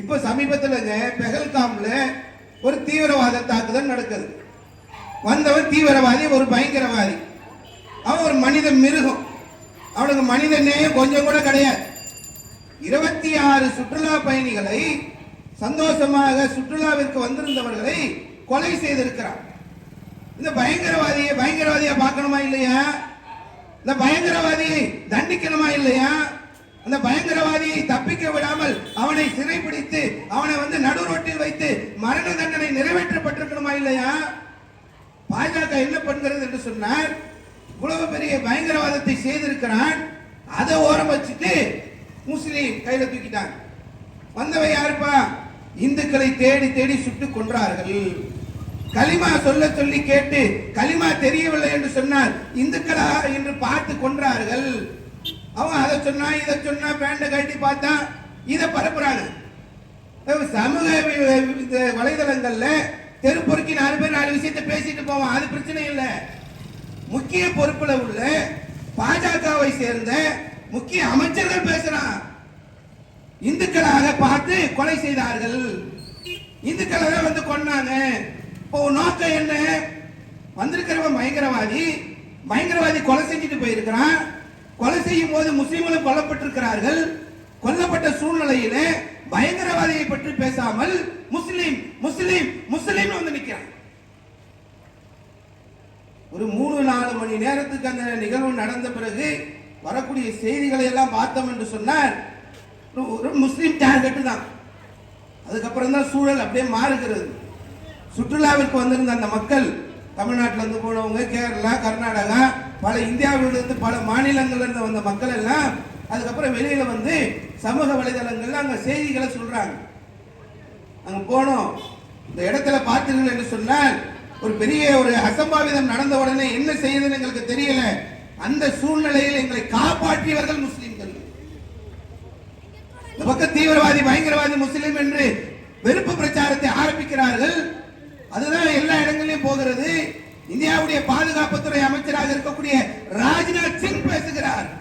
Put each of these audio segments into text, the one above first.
இப்ப சமீபத்துலங்க பெஹல்காம்ல ஒரு தீவிரவாத தாக்குதல் நடக்குது. வந்தவன் தீவிரவாதி ஒரு பயங்கரவாதி. அவன் ஒரு மனித மிருகம். அவனுக்கு மனித நேயம் கொஞ்சம் கூட கிடையாது. இருபத்தி ஆறு சுற்றுலா பயணிகளை சந்தோஷமாக சுற்றுலாவிற்கு வந்திருந்தவர்களை கொலை செய்திருக்கிறான். இந்த பயங்கரவாதியை பயங்கரவாதியை பார்க்கணுமா இல்லையா? இந்த பயங்கரவாதியை தண்டிக்கணுமா இல்லையா? அந்த பயங்கரவாதியை தப்பிக்க விடாமல் அவனை சிறைபிடித்து அவனை வந்து நடு ரோட்டில் வைத்து மரண தண்டனை நிறைவேற்றப்பட்டிருக்கணுமா இல்லையா? பாஜக என்ன பண்ணுகிறது என்று சொன்னார் இவ்வளவு பெரிய பயங்கரவாதத்தை செய்திருக்கிறான். அதை ஓரம் வச்சுட்டு முஸ்லீம் கையில தூக்கிட்டாங்க. வந்தவன் யாருப்பா? இந்துக்களை தேடி தேடி சுட்டு கொன்றார்கள். கலிமா சொல்ல சொல்லி கேட்டு கலிமா தெரியவில்லை என்று சொன்னார் இந்துக்களா என்று பார்த்து கொன்றார்கள். அவன் அதை சொன்னா இதை சொன்னா பேண்ட கட்டி பார்த்தான் இதை பரப்புறாங்க சமூக வி- தெரு இந்த வலைதளங்கள்ல நாலு பேர் நாலு விஷயத்தை பேசிட்டு போவான் அது பிரச்சனை இல்லை. முக்கிய பொறுப்புல உள்ள பாஜகவை சேர்ந்த முக்கிய அமைச்சர்கள் பேசுறான் இந்துக்களாக பார்த்து கொலை செய்தார்கள். இந்துக்களை தான் வந்து கொன்னாங்க. இப்போ நோக்கம் என்ன? வந்திருக்கிறவன் பயங்கரவாதி. பயங்கரவாதி கொலை செஞ்சுட்டு போயிருக்கிறான். கொலை செய்யும் போது முஸ்லீம்களும் கொல்லப்பட்டிருக்கிறார்கள். கொல்லப்பட்ட சூழ்நிலையில பயங்கரவாதியை பற்றி பேசாமல் முஸ்லிம் முஸ்லிம் முஸ்லிம் வந்து நிற்கிறான் ஒரு மூணு நாலு மணி நேரத்துக்கு அந்த நிகழ்வு நடந்த பிறகு வரக்கூடிய செய்திகளை எல்லாம் பார்த்தோம் என்று சொன்னார் ஒரு- முஸ்லீம் டார்கெட்டு தான். அதுக்கப்புறம் தான் சூழல் அப்படியே மாறுகிறது. சுற்றுலாவிற்கு வந்திருந்த அந்த மக்கள் தமிழ்நாட்டில் இருந்து போனவங்க கேரளா கர்நாடகா பல இந்தியாவிலிருந்து பல மாநிலங்கள்ல இருந்து வந்த மக்கள் எல்லாம் அதுக்கப்புறம் வெளியில வந்து சமூக வலைதளங்கள்ல அங்க செய்திகளை சொல்றாங்க. அங்க போனோம். இந்த இடத்துல பார்த்தீர்கள் என்று சொன்னால் ஒரு பெரிய ஒரு அசம்பாவிதம் நடந்த உடனே என்ன செய்யுதுன்னு எங்களுக்கு தெரியல. அந்த சூழ்நிலையில் எங்களை காப்பாற்றியவர்கள் முஸ்லிம்கள். இந்த பக்கம் தீவிரவாதி பயங்கரவாதி முஸ்லிம் என்று வெறுப்பு பிரச்சாரத்தை ஆரம்பிக்கிறார்கள். அதுதான் எல்லா இடங்களிலும் போகிறது. இந்தியாவுடைய பாதுகாப்புத்துறை அமைச்சராக இருக்கக்கூடிய ராஜ்நாத் சிங் பேசுகிறார்.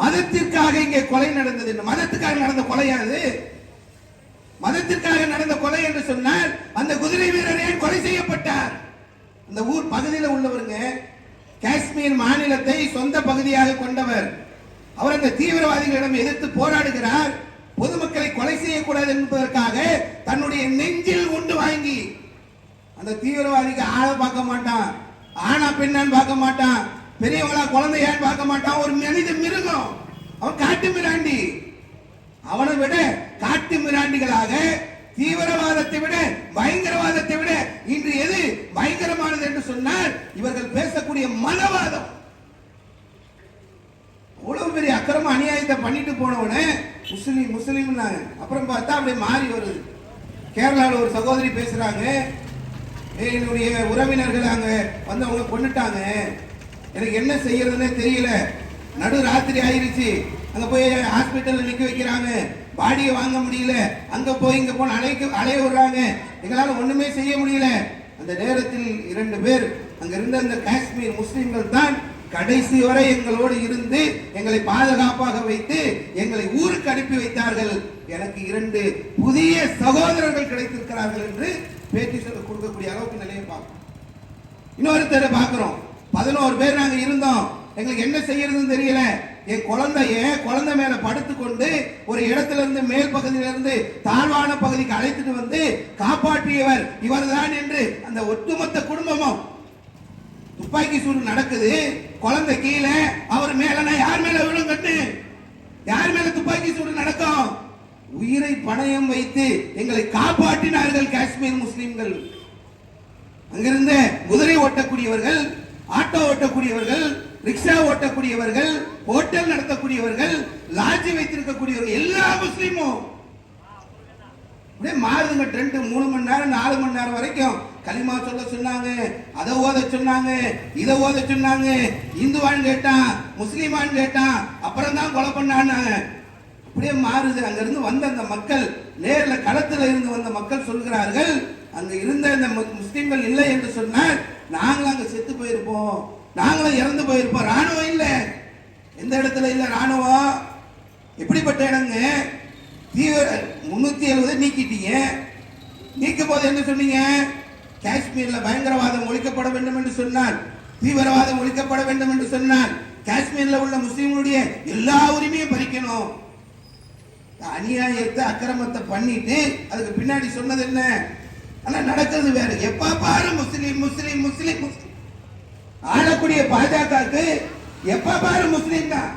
மதத்திற்காக இங்கே கொலை நடந்தது. இந்த மதத்துக்காக நடந்த கொலையாது மதத்திற்காக நடந்த கொலை என்று சொன்னால் அந்த குதிரை வீரர் ஏன் கொலை செய்யப்பட்டார்? அந்த ஊர் பகுதியில் உள்ளவருங்க காஷ்மீர் மாநிலத்தை சொந்த பகுதியாக கொண்டவர். அவர் அந்த தீவிரவாதிகளிடம் எதிர்த்து போராடுகிறார். பொதுமக்களை கொலை செய்யக்கூடாது என்பதற்காக தன்னுடைய நெஞ்சில் உண்டு வாங்கி அந்த தீவிரவாதிக்கு ஆளை பார்க்க மாட்டான். ஆனா பெண்ணான்னு பார்க்க மாட்டான். பெரியவங்களா குழந்தையான்னு பார்க்க மாட்டான். ஒரு மனித மிருகம். அவன் காட்டு மிராண்டி. அவனை விட காட்டு மிராண்டிகளாக தீவிரவாதத்தை விட பயங்கரவாதத்தை விட இன்று எது பயங்கரமானது என்று சொன்னால் இவர்கள் பேசக்கூடிய மனவாதம் அவ்வளவு பெரிய அக்கிரம அநியாயத்தை பண்ணிட்டு போனவனே முஸ்லீம் முஸ்லீம்னாங்க அப்புறம் பார்த்தா அப்படியே மாறி வருது. கேரளாவில் ஒரு சகோதரி பேசுறாங்க. என்னுடைய உறவினர்கள் அங்க வந்தவங்க கொண்டுட்டாங்க எனக்கு என்ன செய்யறதுன்னே தெரியல. நடு ராத்திரி ஆயிருச்சு. அங்க போய் ஹாஸ்பிட்டல்ல நிக்க வைக்கிறாங்க. பாடியை வாங்க முடியல. அங்க போய் இங்க போன அலைக்க அலைய விடுறாங்க. எங்களால ஒண்ணுமே செய்ய முடியல. அந்த நேரத்தில் இரண்டு பேர் அங்க இருந்த அந்த காஷ்மீர் முஸ்லிம்கள் தான் கடைசி வரை எங்களோடு இருந்து எங்களை பாதுகாப்பாக வைத்து எங்களை ஊருக்கு அனுப்பி வைத்தார்கள். எனக்கு இரண்டு புதிய சகோதரர்கள் கிடைத்திருக்கிறார்கள் என்று பேட்டி சொல்ல கொடுக்கக்கூடிய அளவுக்கு நிலையை பார்க்கிறோம். இன்னொருத்தரை பார்க்கிறோம். பதினோரு பேர் நாங்கள் இருந்தோம். எங்களுக்கு என்ன செய்யறதுன்னு தெரியல. என் குழந்தைய குழந்தை மேல படுத்துக்கொண்டு ஒரு இடத்துல இருந்து மேல் பகுதியில இருந்து தாழ்வான பகுதிக்கு அழைத்துட்டு வந்து காப்பாற்றியவர் இவர் தான் என்று அந்த ஒட்டுமொத்த குடும்பமும். துப்பாக்கி சூடு நடக்குது. குழந்தை கீழே அவர் மேல யார் மேல விழுங்கட்டு யார் மேல துப்பாக்கி சூடு நடக்கும்? உயிரை பணயம் வைத்து எங்களை காப்பாற்றினார்கள் காஷ்மீர் முஸ்லிம்கள். அங்கிருந்த குதிரை ஓட்டக்கூடியவர்கள் ஆட்டோ ஓட்டக்கூடியவர்கள் ரிக்ஷா ஓட்டக்கூடியவர்கள் ஹோட்டல் நடத்தக்கூடியவர்கள் லாட்ஜி வைத்திருக்கக்கூடியவர்கள் எல்லா முஸ்லீமும். அப்படியே மாறுதுங்க ட்ரெண்ட் மூணு மணி நேரம் நாலு மணி நேரம் வரைக்கும். களிமா சொல்ல சொன்னாங்க அதை ஓத சொன்னாங்க இதை ஓத சொன்னாங்க. இந்துவான்னு கேட்டான் முஸ்லீமான்னு கேட்டான் அப்புறம் தான் கொலை பண்ணான்னாங்க அப்படியே மாறுது. அங்கிருந்து வந்த அந்த மக்கள் நேரில் களத்தில் இருந்து வந்த மக்கள் சொல்கிறார்கள் அங்க இருந்த இந்த முஸ்லீம்கள் இல்லை என்று சொன்னால் நாங்களும் அங்க செத்து போயிருப்போம். நாங்களும் இறந்து போயிருப்போம். ராணுவம் இல்லை. எந்த இடத்துல இல்லை ராணுவம்? எப்படிப்பட்ட இடங்க. தீவிர முன்னூத்தி எழுபது நீக்கிட்டீங்க. நீக்கும் போது என்ன சொன்னீங்க? காஷ்மீர்ல பயங்கரவாதம் ஒழிக்கப்பட வேண்டும் என்று சொன்னான் தீவிரவாதம் ஒழிக்கப்பட வேண்டும் என்று சொன்னான் காஷ்மீர்ல உள்ள முஸ்லீம்களுடைய எல்லா உரிமையும் பறிக்கணும். அநியாயத்தை அக்கிரமத்தை பண்ணிட்டு அதுக்கு பின்னாடி சொன்னது என்ன? ஆனா நடக்கிறது வேற. எப்ப பாரு முஸ்லீம் முஸ்லீம் முஸ்லீம். முஸ்லீம் ஆளக்கூடிய பாஜகவுக்கு எப்ப பாரு முஸ்லீம் தான்.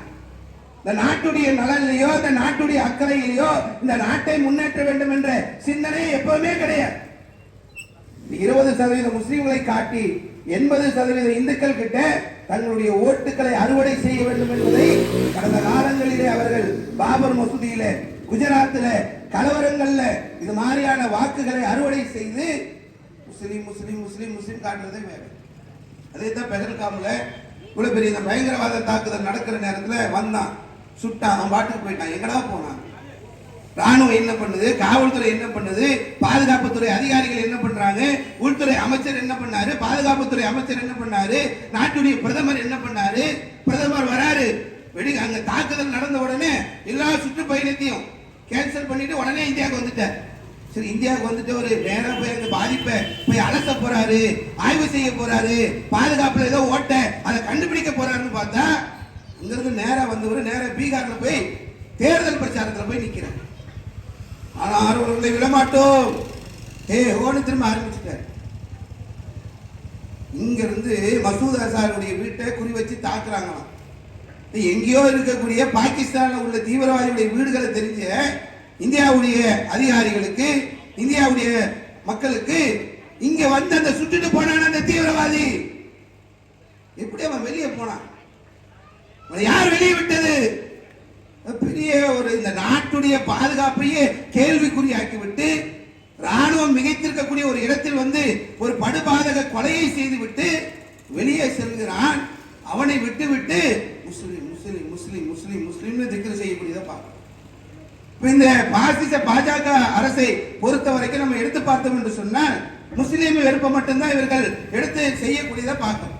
இந்த நாட்டுடைய நலன்லையோ இந்த நாட்டுடைய அக்கறையிலையோ இந்த நாட்டை முன்னேற்ற வேண்டும் என்ற சிந்தனை எப்பவுமே கிடையாது. இருபது சதவீத முஸ்லீம்களை காட்டி எண்பது சதவீத இந்துக்கள் கிட்ட தங்களுடைய ஓட்டுகளை அறுவடை செய்ய வேண்டும் என்பதை கடந்த காலங்களிலே அவர்கள் பாபர் மசூதியில குஜராத்தில் கலவரங்கள்ல இது மாதிரியான வாக்குகளை அறுவடை செய்து முஸ்லீம் முஸ்லீம் முஸ்லீம் முஸ்லீம் காட்டுறதே வேற. அதே தான் பெஹல்காம்ல இவ்வளோ பெரிய இந்த பயங்கரவாத தாக்குதல் நடக்கிற நேரத்தில் வந்தான் சுட்டான் அவன் பாட்டுக்கு போயிட்டான். எங்கடா போனான்? ராணுவம் என்ன பண்ணுது? காவல்துறை என்ன பண்ணுது? பாதுகாப்புத்துறை அதிகாரிகள் என்ன பண்றாங்க? உள்துறை அமைச்சர் என்ன பண்ணாரு? பாதுகாப்புத்துறை அமைச்சர் என்ன பண்ணாரு? நாட்டுடைய பிரதமர் என்ன பண்ணாரு? பிரதமர் வராரு. வெடி அங்க தாக்குதல் நடந்த உடனே எல்லா சுற்றுப்பயணத்தையும் கேன்சல் பண்ணிட்டு உடனே இந்தியாவுக்கு வந்துட்டார். சரி இந்தியாவுக்கு வந்துட்டு ஒரு நேரம் போய் அந்த பாதிப்பை போய் அலச போறாரு ஆய்வு செய்ய போறாரு பாதுகாப்புல ஏதோ ஓட்ட அதை கண்டுபிடிக்க போறாருன்னு பார்த்தா இங்கிருந்து நேரா வந்தவர் நேரா பீகார்ல போய் தேர்தல் பிரச்சாரத்துல போய் நிக்கிறார். ஆனா அவர்களை விடமாட்டோம் ஏ ஓன்னு திரும்ப ஆரம்பிச்சுட்டார். இங்க இருந்து மசூத் அசாருடைய வீட்டை குறி வச்சு தாக்குறாங்களாம். எங்கேயோ இருக்கக்கூடிய பாகிஸ்தானில் உள்ள தீவிரவாதிகளுடைய வீடுகளை தெரிஞ்ச இந்தியாவுடைய அதிகாரிகளுக்கு இந்தியாவுடைய மக்களுக்கு இங்க வந்து அந்த சுட்டுட்டு போனான அந்த தீவிரவாதி? எப்படி அவன் வெளியே போனான்? யார் வெளியே விட்டது? பெரிய ஒரு இந்த நாட்டுடைய பாதுகாப்பையே கேள்விக்குறியாக்கி விட்டு ராணுவம் மிகைத்திருக்கக்கூடிய ஒரு இடத்தில் வந்து ஒரு படுபாதக கொலையை செய்துவிட்டு வெளியே செல்கிறான். அவனை விட்டு விட்டு முஸ்லிம் முஸ்லிம் முஸ்லிம் முஸ்லிம் முஸ்லிம்னு திக்ரு செய்யக்கூடியதை பார்க்கணும். இந்த பாசிச பாஜக அரசை பொறுத்த வரைக்கும் நம்ம எடுத்து பார்த்தோம் என்று சொன்னால் முஸ்லீம் வெறுப்பை மட்டும்தான் இவர்கள் எடுத்து செய்யக்கூடியதை பார்த்தோம்